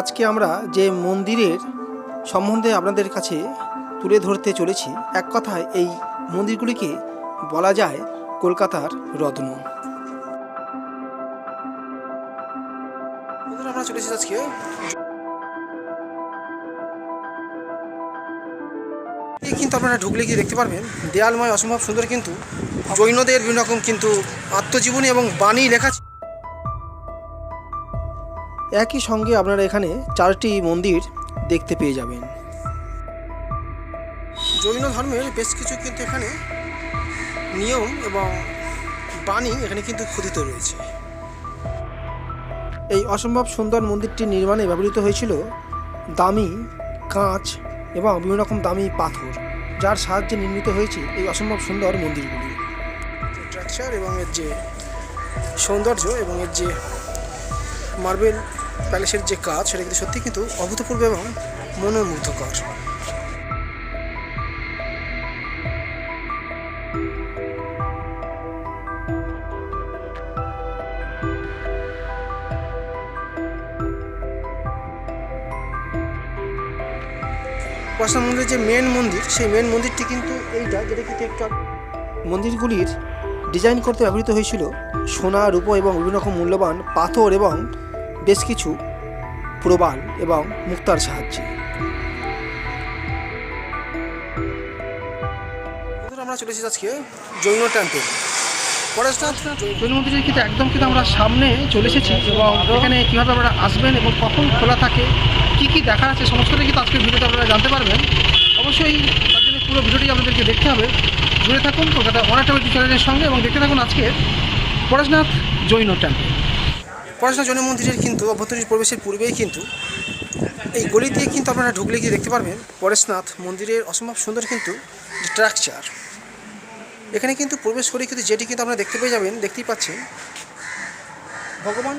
আজকে আমরা যে মন্দিরের সম্বন্ধে আপনাদের কাছে তুলে ধরতে চলেছি, এক কথায় এই মন্দিরগুলিকে বলা যায় কলকাতার রত্ন কিন্তু আপনারা ঢুকলে গিয়ে দেখতে পারবেন, দেয়ালময় অসম্ভব সুন্দর কিন্তু জৈনদের বিভিন্ন রকম কিন্তু আত্মজীবনী এবং বাণী লেখা। একই সঙ্গে আপনারা এখানে চারটি মন্দির দেখতে পেয়ে যাবেন। জৈন ধর্মের বেশ কিছু কিন্তু এখানে নিয়ম এবং বাণী এখানে কিন্তু খোদিত রয়েছে। এই অসম্ভব সুন্দর মন্দিরটি নির্মাণে ব্যবহৃত হয়েছিল দামি কাঁচ এবং বিভিন্ন রকম দামি পাথর, যার সাহায্যে নির্মিত হয়েছে এই অসম্ভব সুন্দর মন্দিরগুলি। স্ট্রাকচার এবং এর যে সৌন্দর্য এবং এর যে মার্বেল প্যালেসের যে কাজ, সেটা কিন্তু সত্যি কিন্তু অভূতপূর্ব এবং মনোমুগ্ধকর। উপাসনা মন্দিরের যে মেন মন্দির, সেই মেন মন্দিরটি কিন্তু এইটা, যেটা কিন্তু একটু মন্দিরগুলির ডিজাইন করতে ব্যবহৃত হয়েছিল সোনা, রূপো এবং বিভিন্ন রকম মূল্যবান পাথর এবং বেশ কিছু প্রবাল এবং মুক্তার সাহায্যে। বন্ধুরা, আমরা চলেছি আজকে জৈন টেম্পেল পরেশনাথ জৈন মন্দিরের কিন্তু একদম কিন্তু আমরা সামনে চলে এসেছি এবং এখানে কীভাবে আপনারা আসবেন এবং কখন খোলা থাকে কি কি দেখা আছে সমস্তটাই কিন্তু আজকের ভিডিওতে আপনারা জানতে পারবেন। অবশ্যই তার জন্য পুরো ভিডিওটি আপনাদেরকে দেখতে হবে। জুড়ে থাকুন কলকাতা অনেকটা চ্যানেলের সঙ্গে এবং দেখতে থাকুন আজকে পরেশনাথ জৈন টেম্পল পরেশনাথ জৈন মন্দিরের কিন্তু অভ্যন্তরীণ প্রবেশের পূর্বেই কিন্তু এই গলি দিয়ে কিন্তু আপনারা ঢুকলে গিয়ে দেখতে পারবেন পরেশনাথ মন্দিরের অসম্ভব সুন্দর কিন্তু স্ট্রাকচার এখানে কিন্তু প্রবেশ করে কিন্তু যেটি কিন্তু আপনারা দেখতে পেয়ে যাবেন, দেখতেই পাচ্ছেন, ভগবান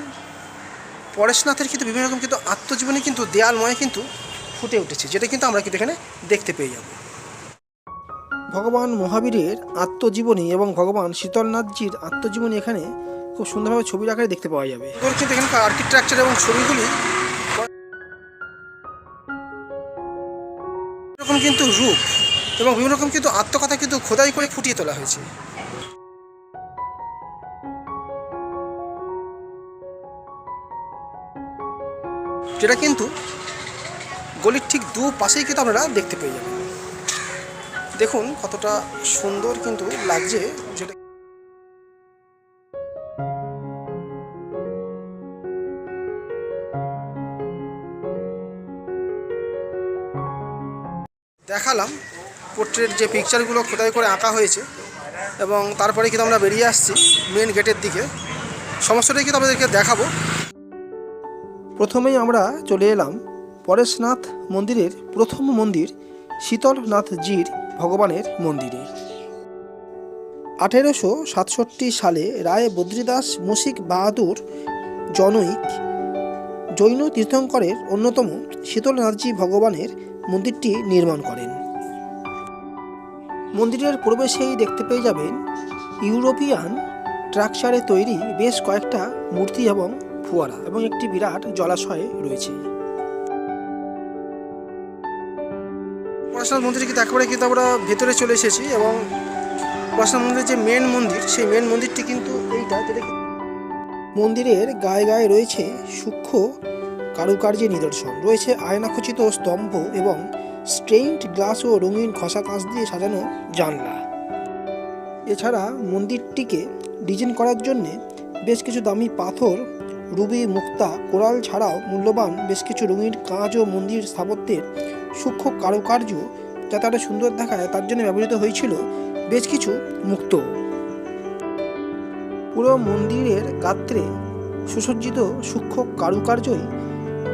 পরেশনাথের কিন্তু বিভিন্ন রকম কিন্তু আত্মজীবনী কিন্তু দেয়ালময় কিন্তু ফুটে উঠেছে, যেটা কিন্তু আমরা কিন্তু এখানে দেখতে পেয়ে যাব। ভগবান মহাবীরের আত্মজীবনী এবং ভগবান শীতলনাথজির আত্মজীবনী এখানে খুব সুন্দরভাবে ছবির আকারে দেখতে পাওয়া যাবে। এখানকার আর্কিটেকচার এবং ছবিগুলি। এরকম কিন্তু রূপ এবং বিভিন্ন রকম কিন্তু আত্মকথা কিন্তু খোদাই করে ফুটিয়ে তোলা হয়েছে। যেটা কিন্তু গলির ঠিক দু পাশেই কিন্তু আপনারা দেখতে পেয়ে যাবেন। দেখুন কতটা সুন্দর কিন্তু লাগছে যেটা দেখালাম। পোর্ট্রেট যে পিকচারগুলো খোদাই করে আঁকা হয়েছে এবং তারপরে কিন্তু আমরা বেরিয়ে আসছি মেন গেটের দিকে। সমস্যাটাই কিন্তু আমাদেরকে দেখাবো। প্রথমেই আমরা চলে এলাম পরেশনাথ মন্দিরের প্রথম মন্দির শীতলনাথজির ভগবানের মন্দিরে। আঠেরোশো সাতষট্টি সালে রায় বদ্রীদাস মুশিক বাহাদুর জনৈক জৈন তীর্থঙ্করের অন্যতম শীতলনাথজি ভগবানের মন্দিরটি নির্মাণ করেন। মন্দিরের প্রবেশেই দেখতে পেয়ে যাবেন ইউরোপিয়ান স্ট্রাকচারে তৈরি বেশ কয়েকটা মূর্তি এবং ফোয়ারা এবং একটি বিরাট জলাশয় রয়েছে। পড়াশোনার মন্দিরে কিন্তু একেবারে কিন্তু আমরা ভেতরে চলে এসেছি এবং পড়াশোনার মন্দিরের যে মেন মন্দির, সেই মেন মন্দিরটি কিন্তু এইটা যেটা মন্দিরের গায়ে গায়ে রয়েছে সূক্ষ্ম কারুকার্যের নিদর্শন। রয়েছে আয়নাখচিত স্তম্ভ এবং স্টেইনড গ্লাস ও রঙিন খসা কাঁচ দিয়ে সাজানো জানলা। এছাড়া মন্দিরটিকে ডিজাইন করার জন্যে বেশ কিছু দামি পাথর, রুবি, মুক্তা, কোরাল ছাড়াও মূল্যবান বেশ কিছু রঙিন কাঁচ ও মন্দির স্থাপত্যের সূক্ষ্ম কারুকার্য যাতে আরও সুন্দর দেখায়, তার জন্য ব্যবহৃত হয়েছিল বেশ কিছু মুক্ত। পুরো মন্দিরের গাত্রে সুসজ্জিত সূক্ষ্ম কারুকার্যই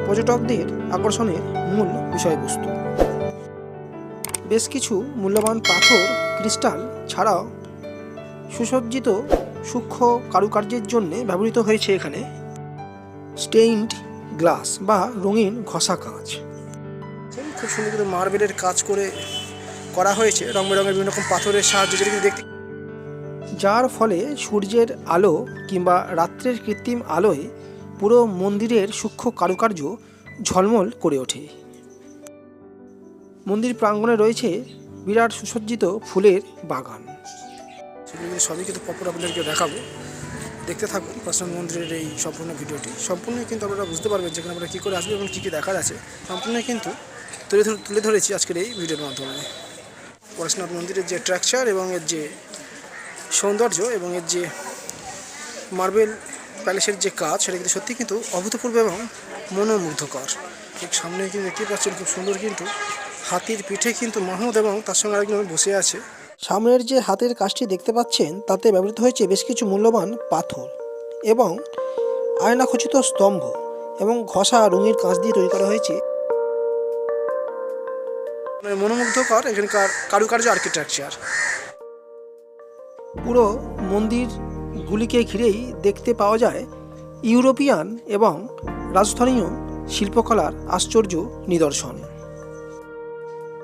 পর্যটকদের আকর্ষণের মূল বিষয়বস্তু। বেশ কিছু মূল্যবান পাথর, ক্রিস্টাল ছাড়াও সুসজ্জিত সূক্ষ্ম কারুকার্যের জন্য ব্যবহৃত হয়েছে এখানে। স্টেইনড গ্লাস বা রঙিন ঘষা কাঁচ। খুব সুন্দর করে মার্বেলের কাজ করে করা হয়েছে। রং বেরঙের বিভিন্ন রকম পাথরের সাহায্যে দেখতে যার ফলে সূর্যের আলো কিংবা রাত্রের কৃত্রিম আলোয় পুরো মন্দিরের সূক্ষ্ম কারুকার্য ঝলমল করে ওঠে। মন্দির প্রাঙ্গণে রয়েছে বিরাট সুসজ্জিত ফুলের বাগান। সবই কিন্তু পপুর আপনাদেরকে দেখাবো। দেখতে থাকুন প্রশান্ত মন্দিরের এই সম্পূর্ণ ভিডিওটি। সম্পূর্ণই কিন্তু আপনারা বুঝতে পারবেন যেখানে আমরা কী করে আসব এবং কী কী দেখার আছে। সম্পূর্ণই কিন্তু তুলে তুলে ধরেছি আজকের এই ভিডিওর মাধ্যমে। পরশুনাথ মন্দিরের যে ট্র্যাকচার এবং এর যে সৌন্দর্য এবং এর যে মার্বেল প্যালেসের যে কাজ, সেটা কিন্তু সত্যি কিন্তু অভূতপূর্ব এবং মনোমুগ্ধকর। ঠিক সামনে কিন্তু দেখতে পাচ্ছেন খুব সুন্দর কিন্তু হাতির পিঠে কিন্তু মাহমুদ এবং তার সঙ্গে আরেকজন বসে আছে। সামনের যে হাতের কাজটি দেখতে পাচ্ছেন তাতে ব্যবহৃত হয়েছে বেশ কিছু মূল্যবান পাথর এবং আয়না খচিত স্তম্ভ এবং ঘষা রঙিন কাঁচ দিয়ে তৈরি করা হয়েছে। মানে মনোমুগ্ধকর এখানকার কারুকার্য আর্কিটেকচার পুরো মন্দিরগুলিকে ঘিরেই দেখতে পাওয়া যায় ইউরোপিয়ান এবং রাজস্থানীয় শিল্পকলার আশ্চর্য নিদর্শন।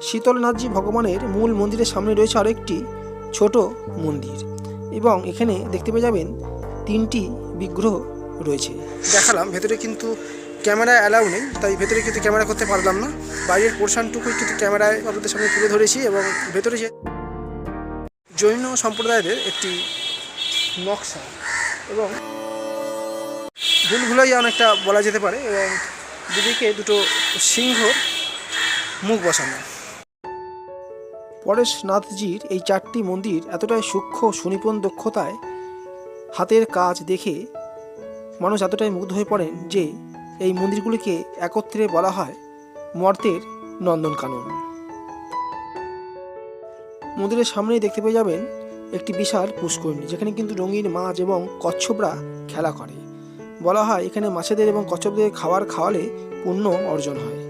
শীতলনাথজি ভগবানের মূল মন্দিরের সামনে রয়েছে আরও একটি ছোট মন্দির এবং এখানে দেখতে পেয়ে যাবেন তিনটি বিগ্রহ রয়েছে। দেখালাম, ভেতরে কিন্তু ক্যামেরা অ্যালাউ নেই, তাই ভেতরে কিন্তু ক্যামেরা করতে পারলাম না। বাইরের পোর্শনটুকুই কিন্তু ক্যামেরায় আপনাদের সামনে তুলে ধরেছি এবং ভেতরে যে জৈন সম্প্রদায়ের একটি নকশা এবং ভুলভুলাই অনেকটা বলা যেতে পারে এবং দুদিকে দুটো সিংহর মুখ বসানো। পরেশনাথজির এই চারটি মন্দির এতটাই সূক্ষ্ম সুনিপুণ দক্ষতায় হাতের কাজ দেখে মানুষ এতটাই মুগ্ধ হয়ে পড়েন যে এই মন্দিরগুলিকে একত্রে বলা হয় মর্তের নন্দনকানন। মন্দিরের সামনেই দেখতে পেয়ে যাবেন একটি বিশাল পুষ্করিণী, যেখানে কিন্তু রঙিন মাছ এবং কচ্ছপরা খেলা করে। বলা হয় এখানে মাছেদের এবং কচ্ছপদের খাবার খাওয়ালে পুণ্য অর্জন হয়।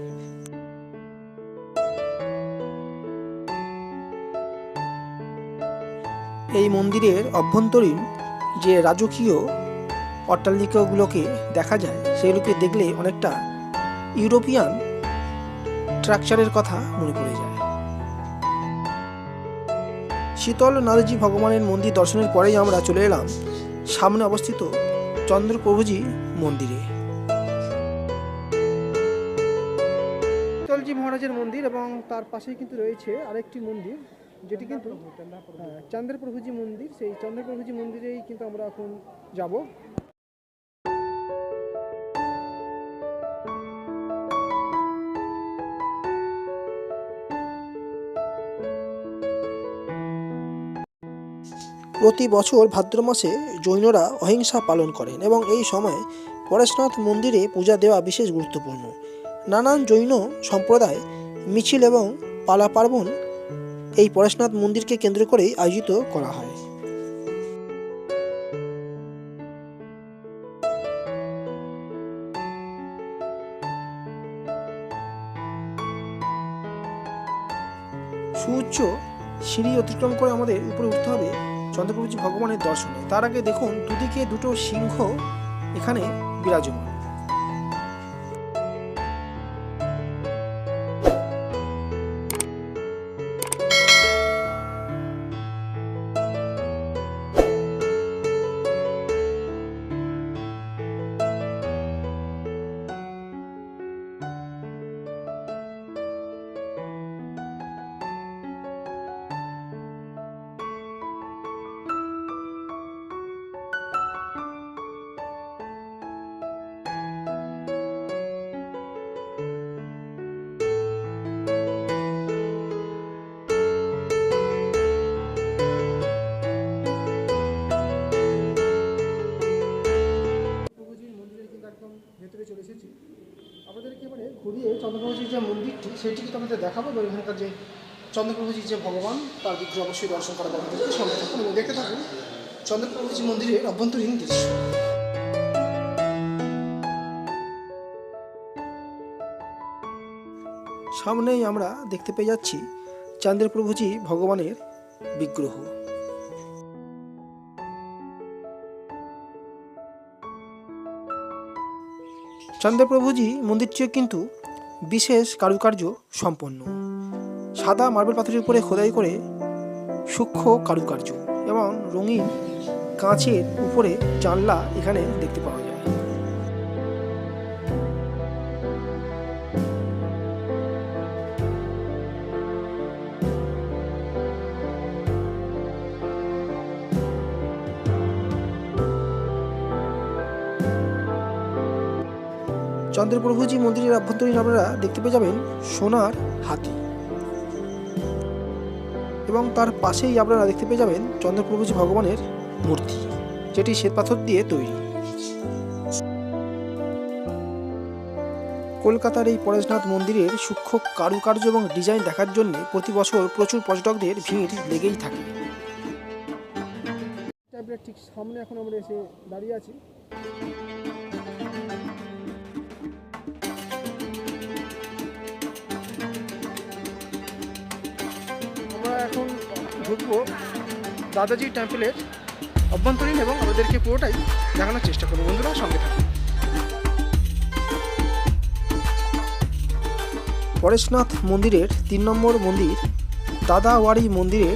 এই মন্দিরের অভ্যন্তরীণ যে রাজকীয় অট্টালিকাগুলোকে দেখা যায়, সেগুলোকে দেখলে অনেকটা ইউরোপিয়ান স্ট্রাকচারের কথা মনে পড়ে যায়। শীতল নারজি ভগবানের মন্দির দর্শনের পরেই আমরা চলে এলাম সামনে অবস্থিত চন্দ্রপ্রভুজি মন্দিরে। শীতলজি মহারাজের মন্দির এবং তার পাশেই কিন্তু রয়েছে আরেকটি মন্দির। যেটি কিন্তু হ্যাঁ, চন্দ্রপ্রভুজি মন্দির সেই চন্দ্রপ্রভুজি মন্দিরেই কিন্তু আমরা এখন যাব। প্রতি বছর ভাদ্র মাসে জৈনরা অহিংসা পালন করেন এবং এই সময় পরেশনাথ মন্দিরে পূজা দেওয়া বিশেষ গুরুত্বপূর্ণ। নানান জৈন সম্প্রদায় মিছিল এবং পালা পার্বণ এই পরেশনাথ মন্দিরকে কেন্দ্র করেই আয়োজিত করা হয়। সুউচ্চ সিঁড়ি অতিক্রম করে আমাদের উপরে উঠতে হবে চন্দ্রপ্রভুজি ভগবানের দর্শনে। তার আগে দেখুন, দুদিকে দুটো সিংহ এখানে বিরাজমান। সেটি আপনাদের দেখাবো এবং এখানকার যে চন্দ্রপ্রভুজির যে ভগবান, তার বিগ্রহ অবশ্যই দর্শন করা আপনাদেরকে সঙ্গে থাকুন দেখতে থাকুন চন্দ্রপ্রভুজি মন্দিরের অভ্যন্তরীণ দৃশ্য। সামনেই আমরা দেখতে পেয়ে যাচ্ছি চন্দ্রপ্রভুজি ভগবানের বিগ্রহ। চন্দ্রপ্রভুজি মন্দিরটিও কিন্তু বিশেষ কারুকার্য সম্পন্ন। সাদা মার্বেল পাথরের উপরে খোদাই করে সূক্ষ্ম কারুকার্য এবং রঙিন কাঁচের উপরে জানলা এখানে দেখতে পাওয়া যায়। চন্দ্রপ্রভুজি মন্দিরের অভ্যন্তরীণ আপনারা দেখতে পেয়ে যাবেন সোনার হাতি। এবং তার পাশেই আপনারা দেখতে পেয়ে যাবেন চন্দ্রপ্রভুজি ভগবানের মূর্তি, যেটি শ্বেতপাথর দিয়ে তৈরি। কলকাতার এই পরেশনাথ মন্দিরের সূক্ষ্ম কারুকার্য এবং ডিজাইন দেখার জন্য প্রতি বছর প্রচুর পর্যটকদের ভিড় লেগেই থাকে। ঠিক সামনে এখন আমরা এসে দাঁড়িয়ে আছি। ঢুকবো দাদাজি টেম্পলের অভ্যন্তরীণ এবং আমাদেরকে পুরোটাই দেখানোর চেষ্টা করব। বন্ধুরা, সঙ্গে থাকুন। পরেশনাথ মন্দিরের তিন নম্বর মন্দির দাদাওয়াড়ি মন্দিরে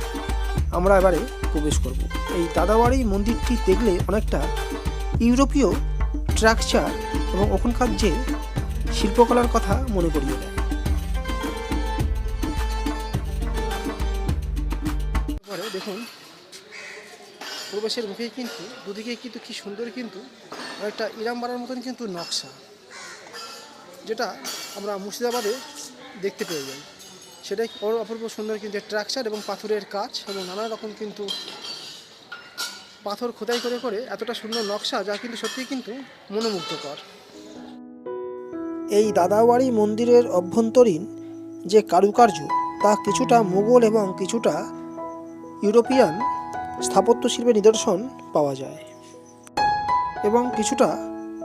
আমরা এবারে প্রবেশ করব। এই দাদাওয়াড়ি মন্দিরটি দেখলে অনেকটা ইউরোপীয় স্ট্রাকচার এবং ওখানকার যে শিল্পকলার কথা মনে করিয়ে দেয়। প্রবেশের মুখেই কিন্তু, দুদিকেই কিন্তু কি সুন্দর কিন্তু অনেকটা ইরামবাড়ার মতন কিন্তু নকশা, যেটা আমরা মুর্শিদাবাদে দেখতে পেয়ে যাই। সেটাই অপূর্ব সুন্দর কিন্তু স্ট্রাকচার এবং পাথরের কাজ এবং নানা রকম কিন্তু পাথর খোদাই করে করে এতটা সুন্দর নকশা যা কিন্তু সত্যিই কিন্তু মনোমুগ্ধকর। এই দাদাওয়াড়ি মন্দিরের অভ্যন্তরীণ যে কারুকার্য, তা কিছুটা মুঘল এবং কিছুটা ইউরোপিয়ান স্থাপত্য শিল্পের নিদর্শন পাওয়া যায়। এবং কিছুটা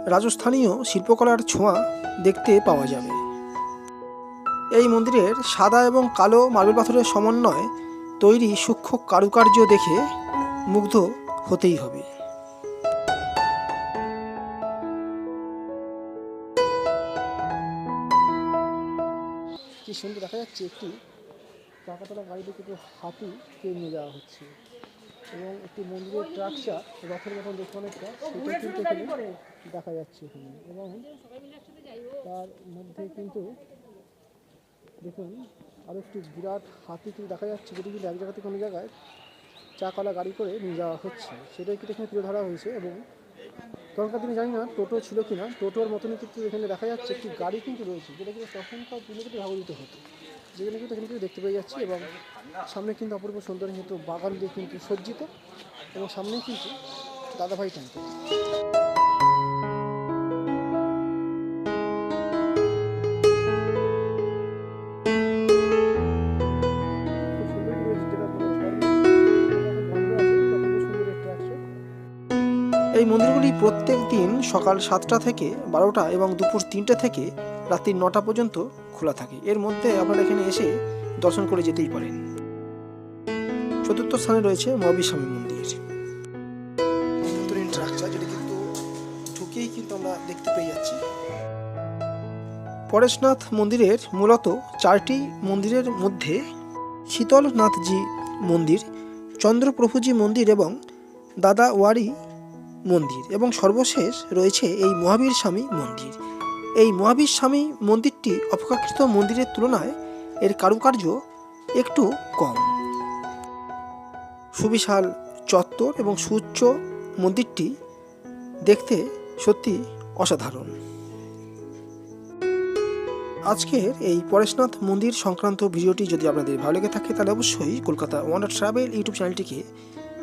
রাজস্থানীয় শিল্পকলার ছোঁয়া দেখতে পাওয়া যাবে। এই মন্দিরের সাদা এবং কালো মার্বেল পাথরের সমন্বয় তৈরি সূক্ষ্ম কারুকার্য দেখে মুগ্ধ হতেই হবে। কি সুন্দর দেখা যাচ্ছে একটি চাকাতলা গাড়িতে কিন্তু হাতিকে নিয়ে যাওয়া হচ্ছে। এবং একটি মন্দিরের ট্রাকচার রথের মতন দেখতে অনেকটা সেটা কিন্তু এখানে দেখা যাচ্ছে এখানে। এবং তার মধ্যে কিন্তু দেখুন আরও একটি বিরাট হাতি কিন্তু দেখা যাচ্ছে যেটি কিন্তু এক জায়গা থেকে অন্য জায়গায় চাকালা গাড়ি করে নিয়ে যাওয়া হচ্ছে। সেটাই কিন্তু এখানে তুলে ধরা হয়েছে এবং তখনকার দিনে জানি না টোটো ছিল কি না টোটোর মতনই কিন্তু এখানে দেখা যাচ্ছে একটি গাড়ি কিন্তু রয়েছে যেটা কিন্তু তখনকার দিনে কিন্তু ব্যবহৃত হতো। যেখানে কিন্তু এখানে কিন্তু দেখতে পেয়ে যাচ্ছি এবং সামনে কিন্তু অপূর্ব সুন্দর কিন্তু বাগান দিয়ে কিন্তু সজ্জিত এবং সামনেই কিন্তু দাদাভাই টেম্পল। এই মন্দিরগুলি প্রত্যেক দিন সকাল সাতটা থেকে বারোটা এবং দুপুর তিনটে থেকে রাত্রি নটা পর্যন্ত খোলা থাকে। এর মধ্যে আপনারা এখানে এসে দর্শন করে যেতেই পারেন। চতুর্থ স্থানে রয়েছে মহাবীর মন্দির। দেখতে পরেশনাথ মন্দিরের মূলত চারটি মন্দিরের মধ্যে শীতলনাথজি মন্দির, চন্দ্রপ্রভুজি মন্দির এবং দাদাওয়াড়ি মন্দির এবং সর্বশেষ রয়েছে এই মহাবীর স্বামী মন্দির। এই মহাবীর স্বামী মন্দিরটি অপেক্ষাকৃত মন্দিরের তুলনায় এর কারুকার্য একটু কম। সুবিশাল, চত্বর এবং সুউচ্চ মন্দিরটি দেখতে সত্যি অসাধারণ। আজকের এই পরেশনাথ মন্দির সংক্রান্ত ভিডিওটি যদি আপনাদের ভালো লেগে থাকে, তাহলে অবশ্যই কলকাতা ওয়ান্ডার ট্রাভেল ইউটিউব চ্যানেলটিকে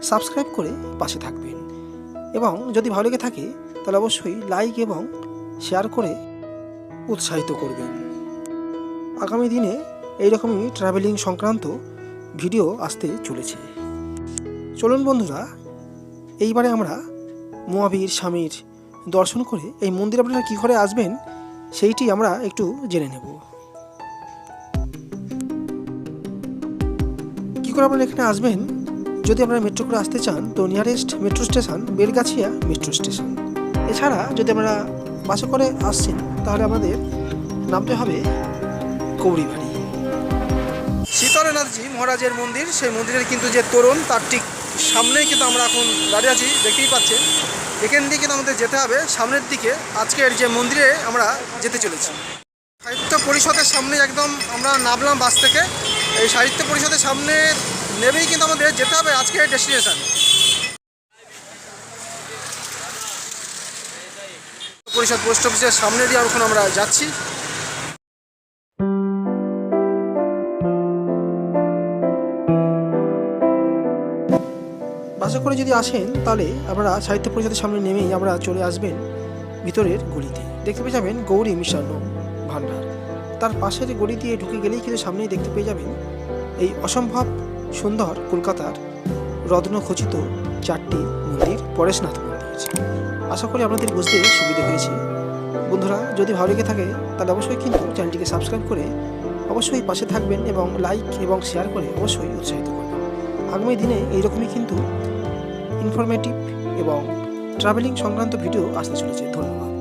সাবস্ক্রাইব করে পাশে থাকবেন। এবং যদি ভালো লেগে থাকে, তাহলে অবশ্যই লাইক এবং শেয়ার করে উৎসাহিত করবেন। আগামী দিনে এইরকমই ট্রাভেলিং সংক্রান্ত ভিডিও আসতে চলেছে। চলুন বন্ধুরা, এইবারে আমরা মহাবীর স্বামীর দর্শন করে এই মন্দির আপনারা কী করে আসবেন, সেইটি আমরা একটু জেনে নেব। কী করে আপনারা এখানে আসবেন? যদি আপনারা মেট্রো করে আসতে চান, তো nearest metro station Belgachia metro station এছাড়া যদি আপনারা বাসে করে আসছেন তাহলে আমাদের নামতে হবে কৌড়িবাড়ি। শীতলনাথজি মহারাজের মন্দির, সেই মন্দিরের কিন্তু যে তোরণ, তার ঠিক সামনেই কিন্তু আমরা এখন দাঁড়িয়ে আছি, দেখতেই পাচ্ছেন। এখান দিয়ে কিন্তু আমাদের যেতে হবে, সামনের দিকে আজকের যে মন্দিরে আমরা যেতে চলেছি। সাহিত্য পরিষদের সামনে একদম আমরা নামলাম বাস থেকে। এই সাহিত্য পরিষদের সামনে নেমেই কিন্তু আমাদের যেতে হবে আজকের ডেস্টিনেশন। পরিষদ পোস্ট অফিসের সামনে দিয়ে এখন আমরা যাচ্ছি। বাসে করে যদি আসেন, তাহলে আপনারা সাহিত্য পরিষদের সামনে নেমেই আমরা চলে আসবেন ভিতরের গলিতে। দেখতে পেয়ে যাবেন গৌরী মিশান্ন ভান্ডার। তার পাশের গলি দিয়ে ঢুকে গেলেই কিন্তু সামনেই দেখতে পেয়ে যাবেন এই অসম্ভব সুন্দর কলকাতার রত্নখচিত চারটি মন্দির পরেশনাথ মন্দির আশা করি আপনাদের বুঝতে সুবিধা হয়েছে। বন্ধুরা, যদি ভালো লেগে থাকে, তাহলে অবশ্যই কিন্তু চ্যানেলটিকে সাবস্ক্রাইব করে অবশ্যই পাশে থাকবেন এবং লাইক এবং শেয়ার করে অবশ্যই উৎসাহিত করবেন। আগামী দিনে এইরকমই কিন্তু ইনফরমেটিভ এবং ট্রাভেলিং সংক্রান্ত ভিডিও আসতে চলেছে। ধন্যবাদ।